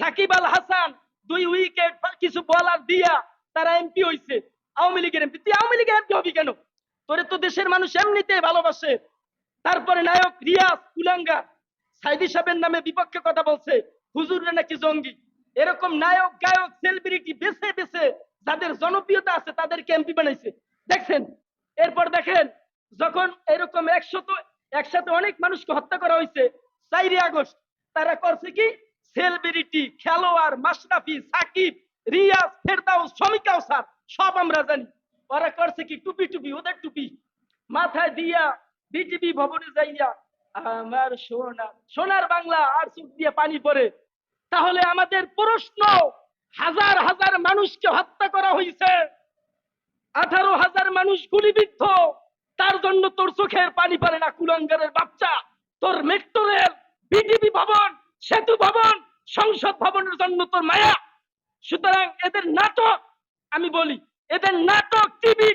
সাকিব আল হাসান দুই উইকেট কিছু বলার দিয়া তারা এমপি হইছে। আওয়ামী লীগের এমপি। তুই আওয়ামী লীগের এমপি হবি কেন? তোরে তো দেশের মানুষ এমনিতে ভালোবাসে। তারপরে নায়ক রিয়াজ কুলাঙ্গা সাইদি সাহেবের নামে বিপক্ষে কথা বলছে। হুজুরে নাকি জঙ্গি। এরকম নায়ক, গায়ক সেলিব্রিটি বেছে বেছে যাদের জনপ্রিয়তা আছে তাদেরকে এমপি বানাইছে। দেখছেন? এরপর দেখেন, যখন এরকম একশত একসাথে অনেক মানুষকে হত্যা করা হয়েছে চাইরে আগস্ট, তারা করছে কি? সেলিব্রিটি, খেলোয়াড়, মাশরাফি, সাকিব, রিয়াজ, ফেরদাউস শমিকাও স্যার সব আমরা জানি। ওরা করছে কি? টুপি টুপি, ওদের টুপি। মাথায় দিয়া বিটিভি ভবনে যাইয়া আমার সোনা, সোনার বাংলা আর চোখ দিয়ে পানি পড়ে। তাহলে আমাদের প্রশ্ন, হাজার হাজার মানুষকে হত্যা করা হয়েছে আঠারো হাজার মানুষ গুলিবিদ্ধ। তার জন্য তোর চোখের পানি পারে না, কুলাঙ্গারের বাচ্চা। তোর মেট্রো রেল, বিটিভি ভবন সেতু ভবন, সংসদ ভবনের জন্য তোর মায়া। সুতরাং এদের নাটক, আমি বলি, এদের নাটক টিভি